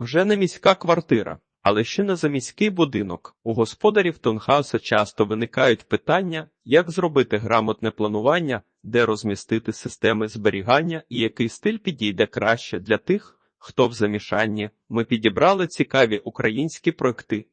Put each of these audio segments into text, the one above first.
Вже не міська квартира, але ще не заміський будинок. У господарів Тонхауса часто виникають питання, як зробити грамотне планування, де розмістити системи зберігання і який стиль підійде краще для тих, хто в замішанні. Ми підібрали цікаві українські проекти.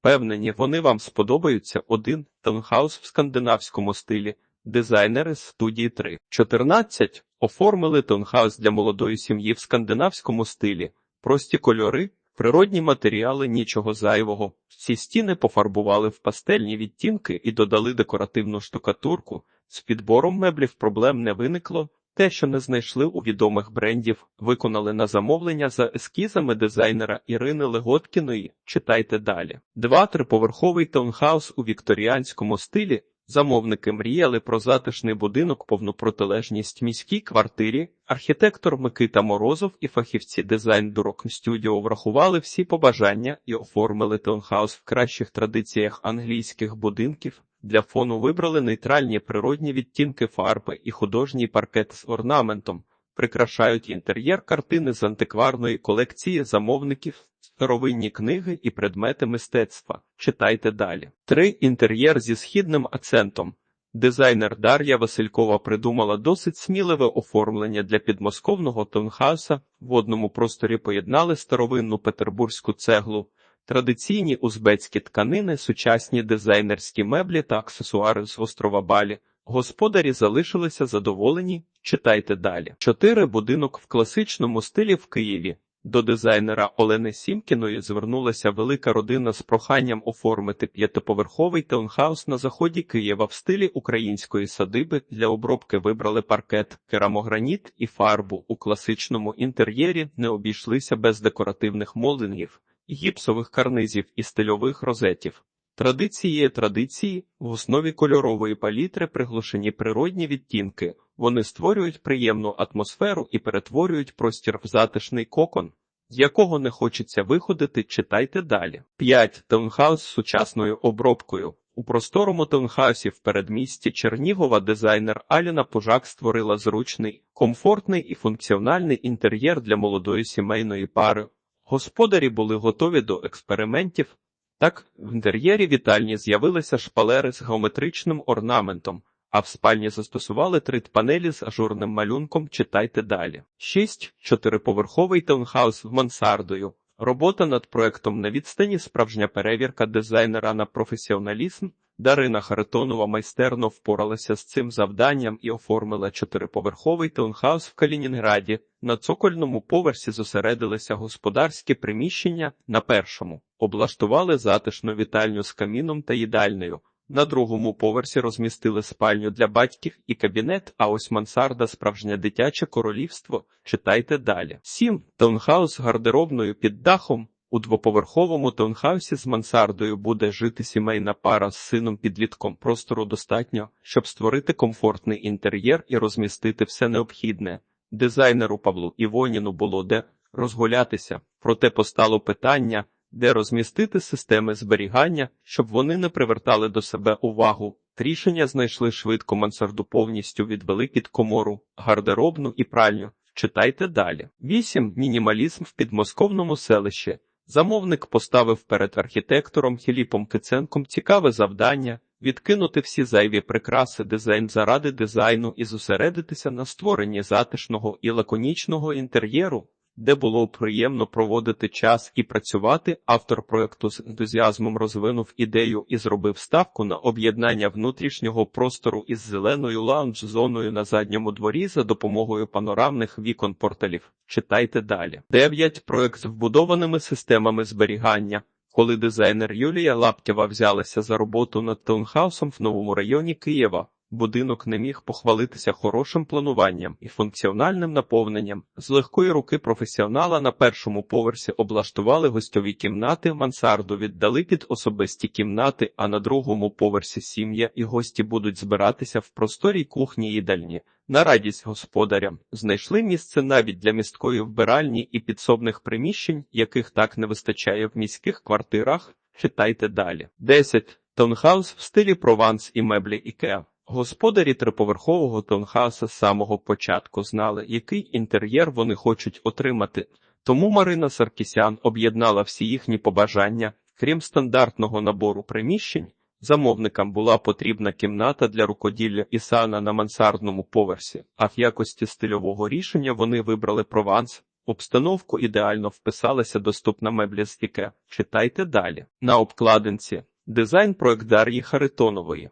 Впевнені, вони вам сподобаються. Один таунхаус в скандинавському стилі. Дизайнери з студії 3. 14. Оформили таунхаус для молодої сім'ї в скандинавському стилі. Прості кольори, природні матеріали, нічого зайвого. Ці стіни пофарбували в пастельні відтінки і додали декоративну штукатурку. З підбором меблів проблем не виникло. Те, що не знайшли у відомих брендів, виконали на замовлення за ескізами дизайнера Ірини Леготкіної. Читайте далі. Два триповерховий таунхаус у вікторіанському стилі. Замовники мріяли про затишний будинок, повну протилежність міській квартирі. Архітектор Микита Морозов і фахівці дизайн Дурок Студіо врахували всі побажання і оформили таунхаус в кращих традиціях англійських будинків. Для фону вибрали нейтральні природні відтінки фарби і художній паркет з орнаментом. Прикрашають інтер'єр картини з антикварної колекції замовників, старовинні книги і предмети мистецтва. Читайте далі. Три інтер'єр зі східним акцентом. Дизайнер Дар'я Василькова придумала досить сміливе оформлення для підмосковного таунхауса. В одному просторі поєднали старовинну петербурзьку цеглу, традиційні узбецькі тканини, сучасні дизайнерські меблі та аксесуари з острова Балі. Господарі залишилися задоволені. Читайте далі. Чотири будинок в класичному стилі в Києві. До дизайнера Олени Сімкіної звернулася велика родина з проханням оформити п'ятиповерховий таунхаус на заході Києва в стилі української садиби. Для обробки вибрали паркет, керамограніт і фарбу. У класичному інтер'єрі не обійшлися без декоративних молдингів, гіпсових карнизів і стильових розетів. Традиції є традиції, в основі кольорової палітри приглушені природні відтінки. Вони створюють приємну атмосферу і перетворюють простір в затишний кокон, з якого не хочеться виходити, читайте далі. 5. Таунхаус з сучасною обробкою. У просторому таунхаусі в передмісті Чернігова дизайнер Аліна Пожак створила зручний, комфортний і функціональний інтер'єр для молодої сімейної пари. Господарі були готові до експериментів. Так, в інтер'єрі вітальні з'явилися шпалери з геометричним орнаментом, а в спальні застосували три панелі з ажурним малюнком. Читайте далі. 6. Чотириповерховий таунхаус з мансардою. Робота над проектом на відстані, справжня перевірка дизайнера на професіоналізм. Дарина Харитонова майстерно впоралася з цим завданням і оформила чотириповерховий таунхаус в Калінінграді. На цокольному поверсі зосередилися господарські приміщення. На першому облаштували затишну вітальню з каміном та їдальнею. На другому поверсі розмістили спальню для батьків і кабінет, а ось мансарда справжнє дитяче королівство. Читайте далі. 7. Таунхаус з гардеробною під дахом. У двоповерховому таунхаусі з мансардою буде жити сімейна пара з сином підлітком. Простору достатньо, щоб створити комфортний інтер'єр і розмістити все необхідне. Дизайнеру Павлу Івоніну було де розгулятися, проте постало питання, де розмістити системи зберігання, щоб вони не привертали до себе увагу. Рішення знайшли швидко мансарду повністю відвели під комору, гардеробну і пральню. Читайте далі. 8. Мінімалізм в підмосковному селищі. Замовник поставив перед архітектором Філіпом Киценком цікаве завдання відкинути всі зайві прикраси дизайн заради дизайну і зосередитися на створенні затишного і лаконічного інтер'єру, де було приємно проводити час і працювати. Автор проекту з ентузіазмом розвинув ідею і зробив ставку на об'єднання внутрішнього простору із зеленою лаунж-зоною на задньому дворі за допомогою панорамних вікон порталів. Читайте далі. 9. Проект з вбудованими системами зберігання. Коли дизайнер Юлія Лаптєва взялася за роботу над таунхаусом в новому районі Києва, будинок не міг похвалитися хорошим плануванням і функціональним наповненням. З легкої руки професіонала на першому поверсі облаштували гостьові кімнати, мансарду віддали під особисті кімнати, а на другому поверсі сім'я і гості будуть збиратися в просторій кухні їдальні. На радість господарям знайшли місце навіть для місткої вбиральні і підсобних приміщень, яких так не вистачає в міських квартирах. Читайте далі. 10. Таунхаус в стилі Прованс і меблі Ікеа. Господарі триповерхового таунхауса з самого початку знали, який інтер'єр вони хочуть отримати. Тому Марина Саркісян об'єднала всі їхні побажання, крім стандартного набору приміщень. Замовникам була потрібна кімната для рукоділля і сана на мансардному поверсі, а в якості стильового рішення вони вибрали прованс. Обстановку ідеально вписалася доступна меблі з Іке. Читайте далі. На обкладинці дизайн проект Дар'ї Харитонової.